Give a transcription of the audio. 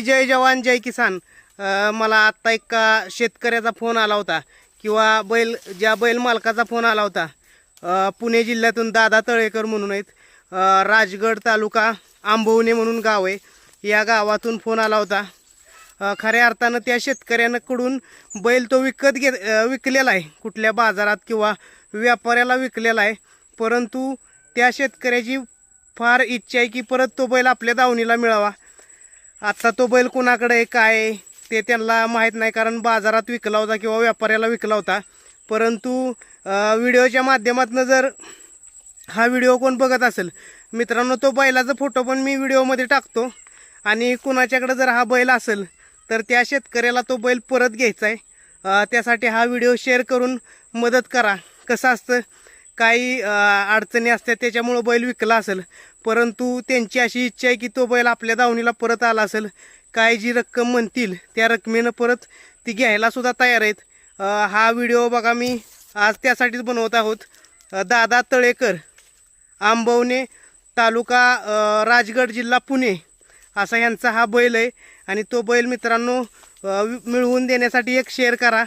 जय जवान जय किसान. मला आत्ता एका शेतकऱ्याचा फोन आला होता किंवा बैल ज्या बैल मालकाचा फोन आला होता पुणे जिल्ह्यातून दादा तळेकर म्हणून आहेत. राजगड तालुका आंबवणे म्हणून गाव आहे. या गावातून फोन आला होता. खऱ्या अर्थानं त्या शेतकऱ्यांकडून बैल तो विकत घेत विकलेला आहे. कुठल्या बाजारात किंवा व्यापाऱ्याला विकलेला आहे. परंतु त्या शेतकऱ्याची फार इच्छा आहे की परत तो बैल आपल्या दावणीला मिळावा. आता तो बैल कुणाकडे काय ते त्यांना माहीत नाही कारण बाजारात विकला होता किंवा व्यापाऱ्याला विकला होता. परंतु व्हिडिओच्या माध्यमातून जर हा व्हिडिओ कोण बघत असेल मित्रांनो तो बैलाचा फोटो पण मी व्हिडिओमध्ये टाकतो. आणि कुणाच्याकडे जर हा बैल असेल तर त्या शेतकऱ्याला तो बैल परत घ्यायचा आहे. त्यासाठी हा व्हिडिओ शेअर करून मदत करा. कसं असतं काही अडचणी असतात त्याच्यामुळं बैल विकला असेल. परंतु त्यांची अशी इच्छा आहे की तो बैल आपल्या दावणीला परत आला असेल. काय जी रक्कम म्हणतील त्या रकमेनं परत ती घ्यायलासुद्धा तयार आहेत. हा व्हिडिओ बघा मी आज त्यासाठीच बनवत आहोत. दादा तळेकर आंबवणे तालुका राजगड जिल्हा पुणे असा यांचा हा बैल आहे. आणि तो बैल मित्रांनो मिळवून देण्यासाठी एक शेअर करा.